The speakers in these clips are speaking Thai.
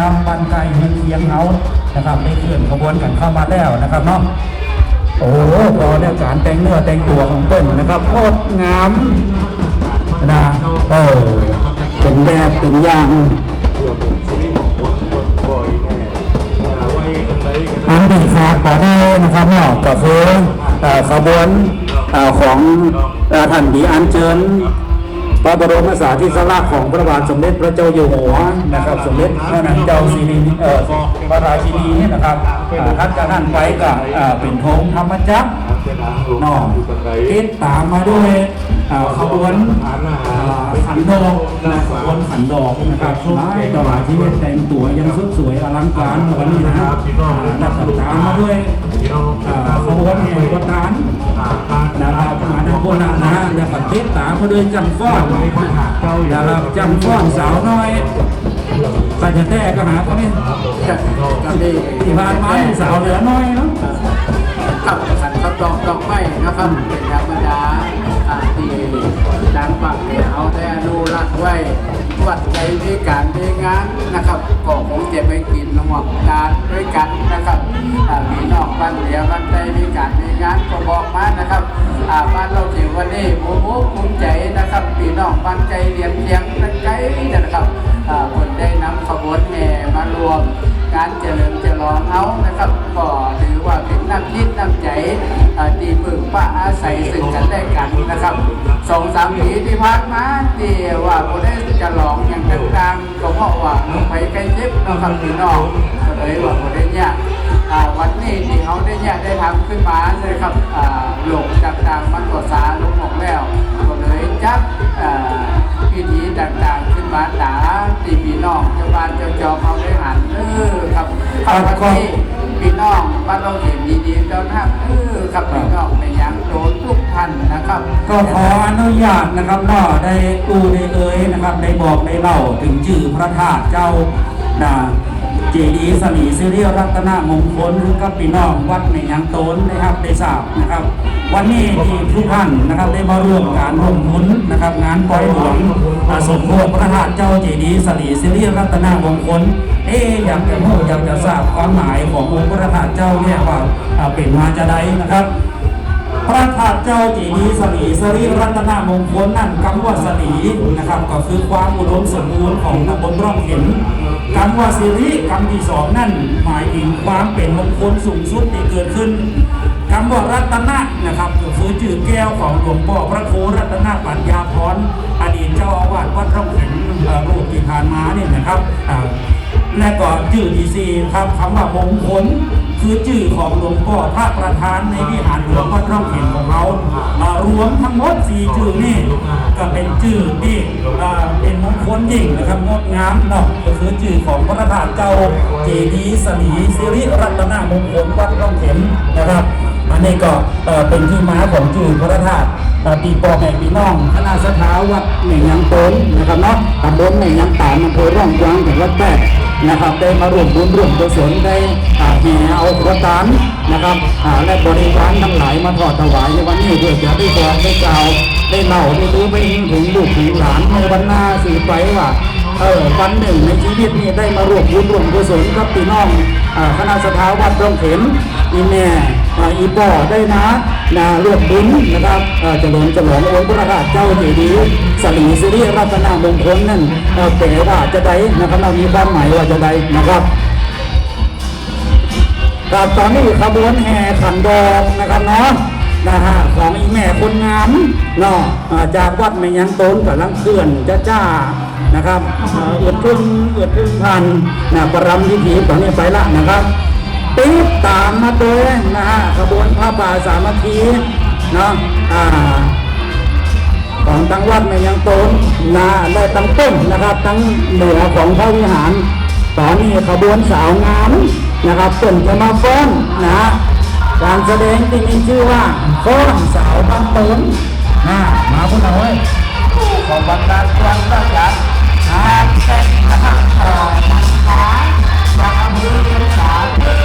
นำบันไกเฮียงเขานะครับได้เคลื่อนขบวนกันเข้ามาแล้วนะครับเนาะโอ้โหพอเนี่ยการแต่งเนื้อแต่งตัวของเปิ้ลนะครับโคตรงามนะเออเป็นแบบเป็นอย่างอันที่ขาดต่อได้นะครับเนาะก็คือเอ่อขบวนของท่านดีอันเชิญ พระบรมสารีริลักของพระบาทสมเด็จพระเจ้าอยู่หัวนะครับ สมเด็จพระนางเจ้าสิริเอ่อพระราชินีนะครับท่านกระนั่นไปกับเป็นธงธรรมจักรนอกติดตามมาด้วยขบวนขันดอกนะขบวนขันดอกนะครับหลายตลาดที่แต่งตัวยังสวยอลังการวันนี้นะครับอ่าแล้วก็ตามมาด้วย อ่าขบวนแห่งประธานนะครับมาทุกคนนะนะแล้วก็ติดตามมาด้วยจำฟ้อนนะครับจำฟ้อนสาวน้อยก็จะแท้ก็หาก็ไม่ที่ผ่านมาสาวเหลือน้อยเนาะขับขันขับดอกดอกไม้นะครับเป็นธรรมดาที่ดังปักเนี่ยเอาแต่อนุรักษ์ไว้ วัดใจมีการมีงานนะครับก็คงจะไปกินนมการด้วยกันนะครับมีนอกบ้านเหลียบ้านใจมีการมีงานก็บอกมานะครับบ้านเราเขียวันนี้โอ้โหภูมิใจนะครับพี่น้องบ้านใจเรียงเรียงนั่นไกลนะครับคนได้นำขบวนแห่มารวม การเจริญเจริญเอา ป้าอาศัยซึ่งกันและกันนะครับสองสามปีที่ผ่านมาที่ว่าโมได้จะลองอย่างดังๆก็เพราะว่าลงไปใกล้เจ็บนะครับพี่น้องก็เลยว่าโมได้ยากอ่าวันนี้ที่เขาได้ยากได้ทำขึ้นมาเลยครับอ่าหลงต่างๆมันก็สาลงหมดแล้วก็เลยจับอ่าพิธีต่างๆขึ้นมาตาที่พี่น้องเจ้าบ้านเจ้าจอมเขาได้หันเออครับครับวันนี้พี่น้องบ้านเราเห็นดีๆแล้วนะครับเออครับพี่ ครับก็ขออนุญาตนะครับว่าได้อูได้เอ่ยนะครับได้บอกได้เล่าถึงชื่อพระธาตุเจ้านะเจดีย์สลีสิริรัตนมงคลกับพี่น้องวัดในยังโตนนะครับได้ทราบนะครับ วันนี้ที่ทุกท่านนะครับได้มาร่วมการร่วมทุนนะครับ งานปล่อยหลวงสมโภชพระธาตุเจ้าเจดีย์สลีสิริรัตนมงคลเอ๊อยากจะรู้อยากจะทราบความหมายขององค์พระธาตุเจ้าเนี่ยว่าอ่าเป็นมาจะใดนะครับ พระธาตุเจ้าจีดีสลีสรีรัตนมงคลนั่นคำว่าสลีนะครับก็คือความอุดมสมบูรณ์ของตำบลร่องเข็นคำว่าสิริคำที่สองนั่นหมายถึงความเป็นมงคลสูงสุดที่เกิดขึ้นคำว่ารัตนะนะครับก็คือชื่อแก้วของหลวงพ่อพระครูรัตนปัญญาพรอดีตเจ้าอาวาสวัดร่องเข็นรูปที่ผ่านมาเนี่ยนะครับ และก็ชื่อที่สี่ครับคำว่ามงคลคือชื่อของหลวงพ่อพระประธานในวิหารหลวงพ่อร่องเข็นของเรามารวมทั้งหมดสี่ชื่อนี่ก็เป็นชื่อที่เป็นมงคลยิ่งนะครับงดงามเนาะก็คือชื่อของพระธาตุเจ้าเจดีสีสิริรัตนมงคลวัดร่องเข็นนะครับอันนี้ก็เป็นที่มาของชื่อพระธาตุ ปีปอแม่พี่น้องคณะสถาวัดแม่ยังโตนนะครับเนาะตำบลแม่ยังตานอำเภอร่องกวางจังหวัดแพร่นะครับได้มาร่วมบุญร่วมกุศลได้แห่เอาพระตานนะครับอ่าและบริวารทั้งหลายมาทอดถวายในวันนี้เพื่อจะได้บอกได้กล่าวได้เล่าได้รู้ไปถึงลูกถึงหลานในวันหน้าสืบไปว่า เออวันหนึ่งในชีวิตนี้ได้มารวมบุญรวมกุศลกับพี่น้องอาคณะสถาวัดร่องเข็มอีแม่อีป่อได้นะนะรวมบุญนะครับอ่าเจริญฉลององค์พระธาตุเจ้าเจดีย์สลีสิริรัตนมงคลนั่นเอ่อแปลว่าจะได้นะครับเรามีความหมายว่าจะได้นะครับครับตอนนี้ขบวนแห่ขันดอกนะครับเนาะนะฮะของอีแม่คนงามเนาะอ่าจากวัดแม่ยังโตนกับลังเคลื่อนจ้าจ้า นะครับเอือดพึ่งเอือดพึ่งพันนะประรำพิธีตอนนี้ไปละนะครับติดตามมาโดยนะฮะขบวนพระป่าสามัคคีเนาะอ่าของทั้งวัดในยังโตนนาและตั้งต้นนะครับ ทั้งเหนือของพระวิหาร ตอนนี้ขบวนสาวงามนะครับต้นจะมาฟ้อนนะการแสดงที่มีชื่อว่าฟ้อนสาวบ้านโตนนะมาพวกเราเว้ยขอบันดาลความรัก เป็นกำลังใจนะคะขอบคุณสาธุ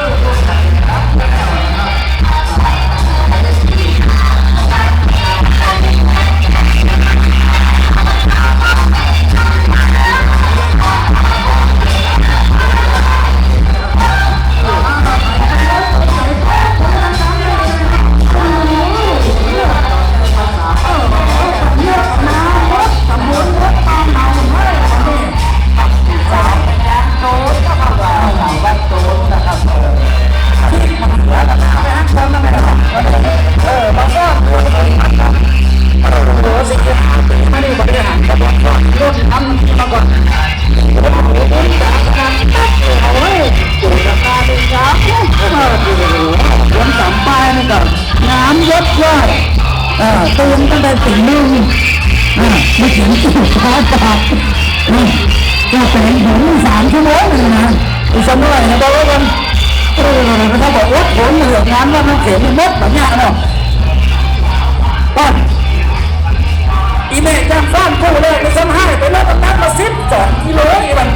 bốn là hưởng ngắm nó chuyển đi mất bản nhạc nào còn ý mẹ chàng phan phụ đề cái dân hai cái lớp ăn nát nó xếp cả ký lối ý bằng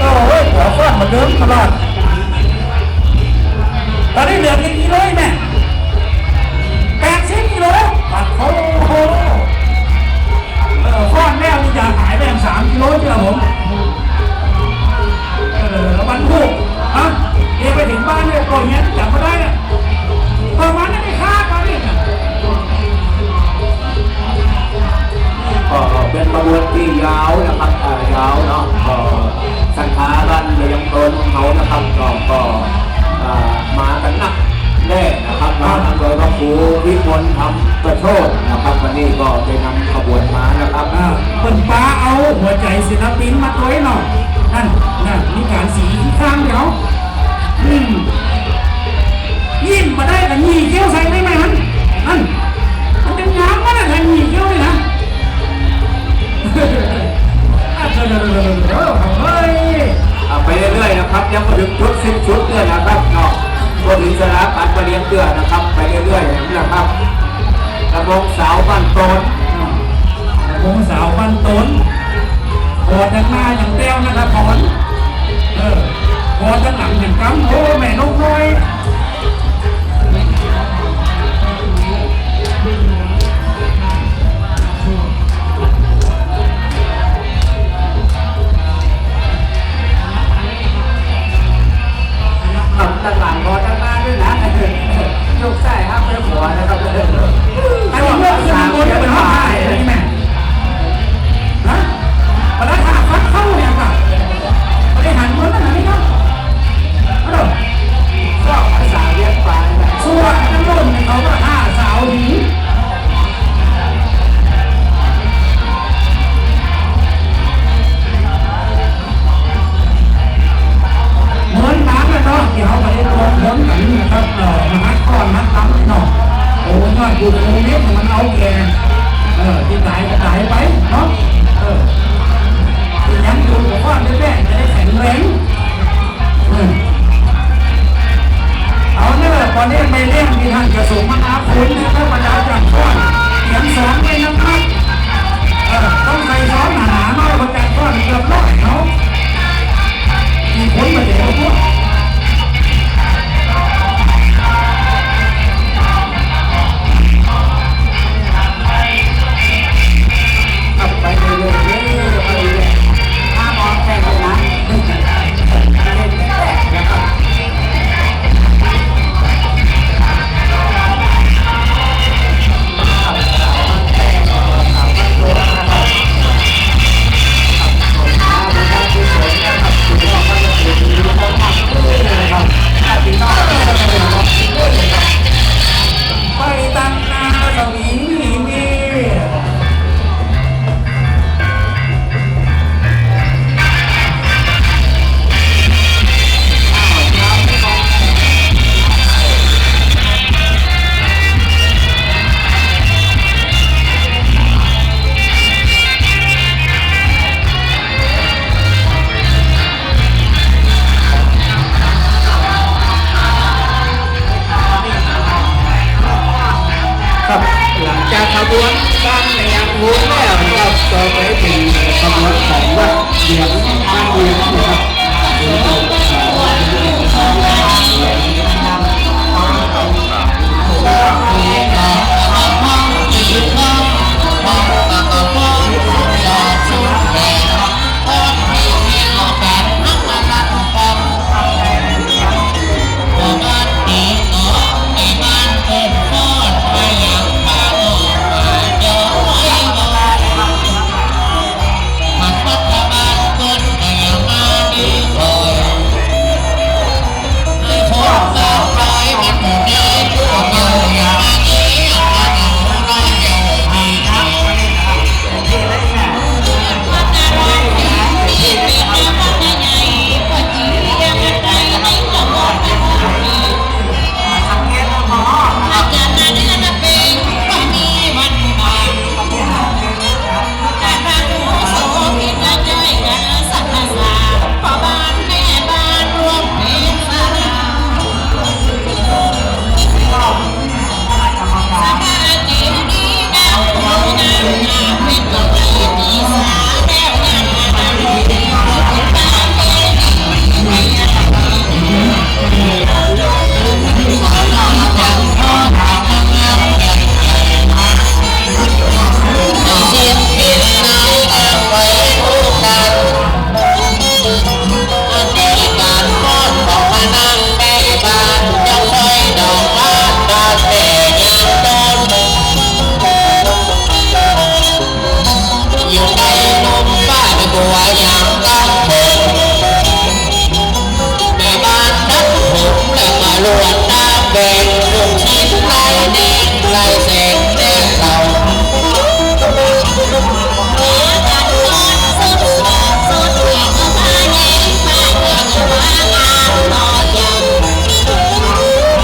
ôi ôi quả phan mà lớn mà lọt và đây được cái ký lối nè càng xếp ký lối mà khô khô เออฟ้อนแมวนี่จะหายไป โชคนะครับวันนี้ก็ได้นำขบวนม้านะครับคนป้าเอาหัวใจศิลปินมาตัวให้หน่อยนั่นนั่นมีการสีข้างเดี๋ยวยิ้มมาได้แต่หนีเกี้ยวใส่ได้ไหมมันนั่นมันเป็นง้างว่าแต่หนีเกี้ยวเลยนะเฮ้ย วงสาวบ้านตนวงสาวบ้านตนกอดทั้งหน้าอย่างเต้วนะครับพรเออกอดทั้หลังอย่างกำโอ้แม่นกน้อย